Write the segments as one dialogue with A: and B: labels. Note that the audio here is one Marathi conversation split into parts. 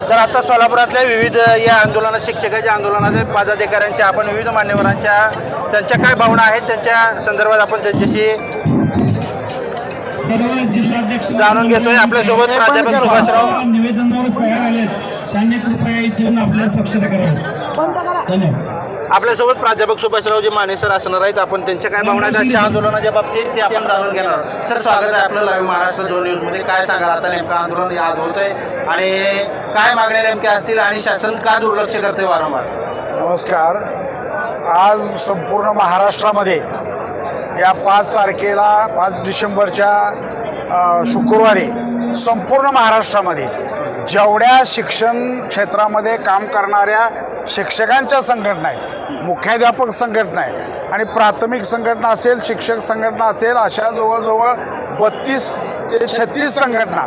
A: तर आता सोलापुरातल्या विविध या आंदोलनात शिक्षकाच्या आंदोलनाचे पदाधिकाऱ्यांच्या आपण विविध मान्यवरांच्या त्यांच्या काय भावना आहेत त्यांच्या संदर्भात आपण त्यांच्याशी जाणून घेतोय. आपल्यासोबत प्राध्यापक सुभाषराव.
B: निवेदनावर सह्या आलेत त्यांनी कृपया इथे आपल्याला करावी. धन्यवाद.
A: आपल्यासोबत प्राध्यापक सुभाषरावजी माने सर असणार आहेत आपण त्यांच्या काय भावना आहेत? आजच्या आंदोलनाच्या बाबतीत ते आपण जाणून घेणार आहोत. सर स्वागत आहे आपलं लाईव्ह महाराष्ट्र दोन न्यूजमध्ये काय सांगाल? आता नेमकं आंदोलन आज होत आहे आणि काय मागण्या नेमक्या असतील आणि शासन का दुर्लक्ष करते वारंवार?
C: नमस्कार. आज संपूर्ण महाराष्ट्रामध्ये या पाच तारखेला पाच डिसेंबरच्या शुक्रवारी संपूर्ण महाराष्ट्रामध्ये जेवढ्या शिक्षण क्षेत्रामध्ये काम करणाऱ्या शिक्षकांच्या संघटना आहेत मुख्याध्यापक संघटना आहे. आणि प्राथमिक संघटना असेल शिक्षक संघटना असेल अशा जवळजवळ बत्तीस ते छत्तीस संघटना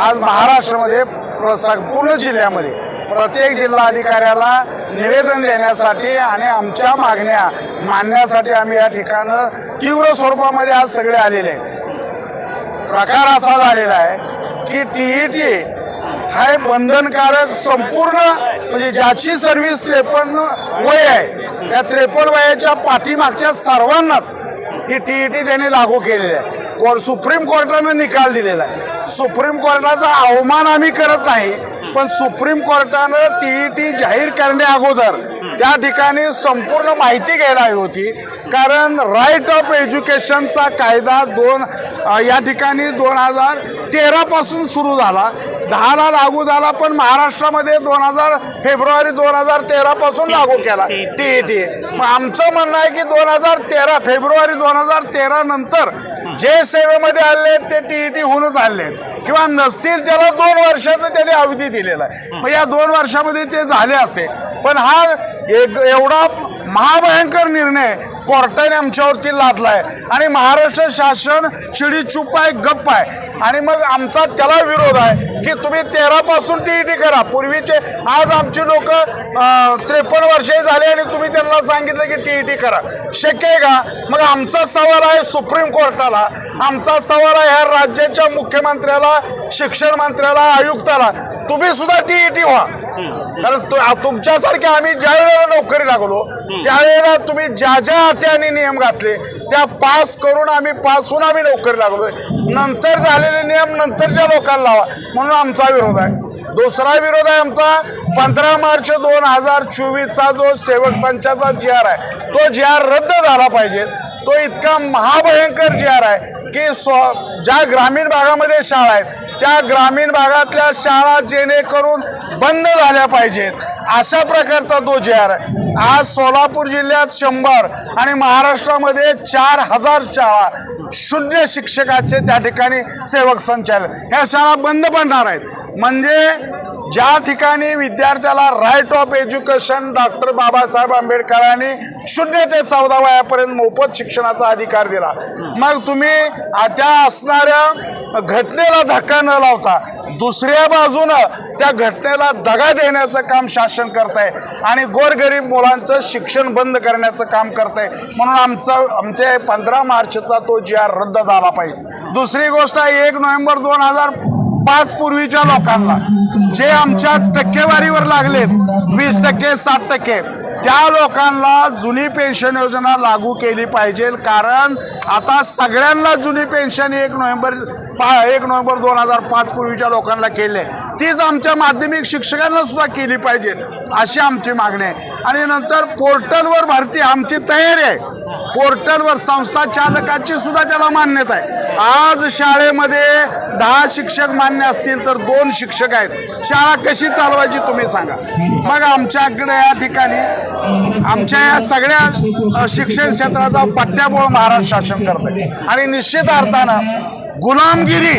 C: आज महाराष्ट्रामध्ये प्र संपूर्ण जिल्ह्यामध्ये प्रत्येक जिल्हा अधिकाऱ्याला निवेदन देण्यासाठी आणि आमच्या मागण्या मांडण्यासाठी आम्ही या ठिकाणं तीव्र स्वरूपामध्ये आज सगळे आलेले आहेत. प्रकार असा झालेला आहे की टी ई टी हा बंधनकारक संपूर्ण म्हणजे ज्याची सर्व्हिस त्रेपन्न वय आहे या त्रेपन्न वयाच्या पाठीमागच्या सर्वांनाच ही टी ई टी त्यांनी लागू केलेली आहे. कोर्ट सुप्रीम कोर्टानं निकाल दिलेला आहे. सुप्रीम कोर्टाचा अवमान आम्ही करत नाही पण सुप्रीम कोर्टानं टी ई टी जाहीर करण्या अगोदर त्या ठिकाणी संपूर्ण माहिती घ्यायला हवी होती. कारण राईट ऑफ एज्युकेशनचा कायदा दोन या ठिकाणी दोन हजार तेरापासून सुरू झाला. दहाला लागू झाला पण महाराष्ट्रामध्ये दोन हजार फेब्रुवारी दोन हजार तेरापासून लागू केला. टी ई टी मग आमचं म्हणणं आहे की दोन हजार तेरा फेब्रुवारी दोन हजार तेरा नंतर जे सेवेमध्ये आले आहेत ते टी ई टी होऊनच आले आहेत. किंवा नसतील त्याला दोन वर्षाचा त्याने अवधी दिलेला आहे. मग या दोन वर्षामध्ये ते झाले असते. पण हा एक एवढा महाभयंकर निर्णय कोर्टाने आमच्यावरती लादलाय. आणि महाराष्ट्र शासन चिडी चुप आहे गप्प आहे. आणि मग आमचा त्याला विरोध आहे. की तुम्ही तेरा पासून टी टी करा. पूर्वीचे आज आमची लोक त्रेपन्न वर्षे झाले आणि तुम्ही त्यांना सांगितलं की टी ई टी करा. शक्य आहे का? मग आमचा सवाल आहे सुप्रीम कोर्टाला. आमचा सवाल आहे ह्या राज्याच्या मुख्यमंत्र्याला शिक्षण मंत्र्याला आयुक्ताला. तुम्ही सुद्धा टी ई टी व्हा. कारण तुमच्यासारखे आम्ही ज्या वेळेला नोकरी लागलो त्यावेळेला तुम्ही ज्या ज्या अट्याने नियम घातले त्या पास करून आम्ही पास होऊन आम्ही नोकरी लागलोय. नंतर झालेले नियम नंतरच्या लोकांना लावा. म्हणून आमचा विरोध आहे. दुसरा विरोध आहे आमचा पंधरा मार्च दोन हजार चोवीसचा जो सेवक संचाचा जी आर आहे तो जी आर रद्द झाला पाहिजे. तो इतका महाभयंकर जी आर आहे की स्व ज्या ग्रामीण भागामध्ये शाळा आहेत त्या ग्रामीण भागातल्या शाळा जेणेकरून बंद झाल्या पाहिजेत. अशा प्रकारचा तो जे आर आहे. आज सोलापूर जिल्ह्यात शंभर आणि महाराष्ट्रामध्ये चार हजार शाळा शून्य शिक्षकाचे त्या ठिकाणी सेवक संचालक ह्या शाळा बंद पडणार आहेत. म्हणजे ज्या ठिकाणी विद्यार्थ्याला right of education doctor Babasaheb आंबेडकरांनी शून्य ते चौदा वयापर्यंत मोफत शिक्षणाचा अधिकार दिला. मग तुम्ही त्या असणाऱ्या घटनेला धक्का न लावता दुसऱ्या बाजूनं त्या घटनेला दगा देण्याचं काम शासन करत आहे आणि गोरगरीब मुलांचं शिक्षण बंद करण्याचं काम करत आहे म्हणून आमचं आमचे पंधरा मार्चचा तो जी आर रद्द झाला पाहिजे. दुसरी गोष्ट आहे एक नोव्हेंबर दोन हजार पाच पूर्वीच्या लोकांना जे आमच्या टक्केवारीवर लागलेत वीस टक्के सात टक्के त्या लोकांना जुनी पेन्शन योजना लागू केली पाहिजे कारण आता सगळ्यांना जुनी पेन्शन एक नोव्हेंबर पा एक नोव्हेंबर दोन हजार पाच पूर्वीच्या लोकांना केली. आहे तीच आमच्या माध्यमिक शिक्षकांना सुद्धा केली पाहिजे अशी आमची मागणी आहे. आणि नंतर पोर्टलवर भरती आमची तयारी आहे. पोर्टलवर संस्था चालकाची सुद्धा त्याला मान्यता आहे. आज शाळेमध्ये दहा शिक्षक मान्य असतील तर दोन शिक्षक आहेत. शाळा कशी चालवायची तुम्ही सांगा. मग आमच्याकडे या ठिकाणी आमच्या या सगळ्या शिक्षण क्षेत्राचा पट्ट्याबोळ महाराष्ट्र शासन करतंय. आणि निश्चित अर्थानं गुलामगिरी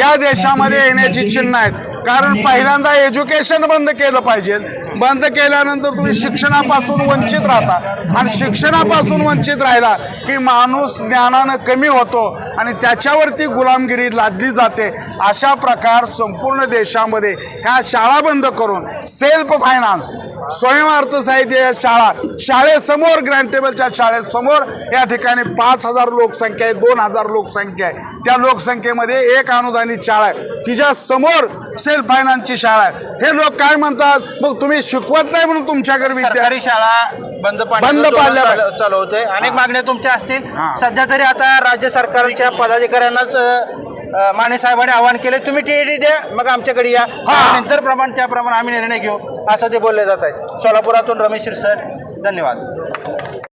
C: या देशामध्ये येण्याची चिन्ह आहेत. कारण पहिल्यांदा एज्युकेशन बंद केलं पाहिजे. बंद केल्यानंतर तुम्ही शिक्षणापासून वंचित राहता. आणि शिक्षणापासून वंचित राहिला की माणूस ज्ञानानं कमी होतो आणि त्याच्यावरती गुलामगिरी लादली जाते. अशा प्रकार संपूर्ण देशामध्ये ह्या शाळा बंद करून सेल्फ फायनान्स स्वयंअर्थ साहित्य शाळा शाळेसमोर ग्रँड टेबलच्या शाळेसमोर या ठिकाणी पाच हजार लोकसंख्या आहे दोन हजार लोकसंख्या आहे. त्या लोकसंख्येमध्ये एक अनुदानित शाळा आहे. तिच्या समोर सेल्फ फायनान्सची शाळा आहे. हे लोक काय म्हणतात? मग तुम्ही शिकवत नाही म्हणून तुमच्याकडे विद्या
A: सरकारी शाळा बंद
C: बंद पाडल्या
A: चाल- चालू होते अनेक मागण्या तुमच्या असतील. सध्या तरी आता राज्य सरकारच्या पदाधिकाऱ्यांनाच माने साहेबांनी आवाहन केले तुम्ही टीईडी द्या मग आमच्याकडे या.
C: हा.
A: नंतर प्रमाण त्याप्रमाणे आम्ही निर्णय घेऊ असं ते बोलले जात आहे सोलापुरातून रमेश शिरसट धन्यवाद.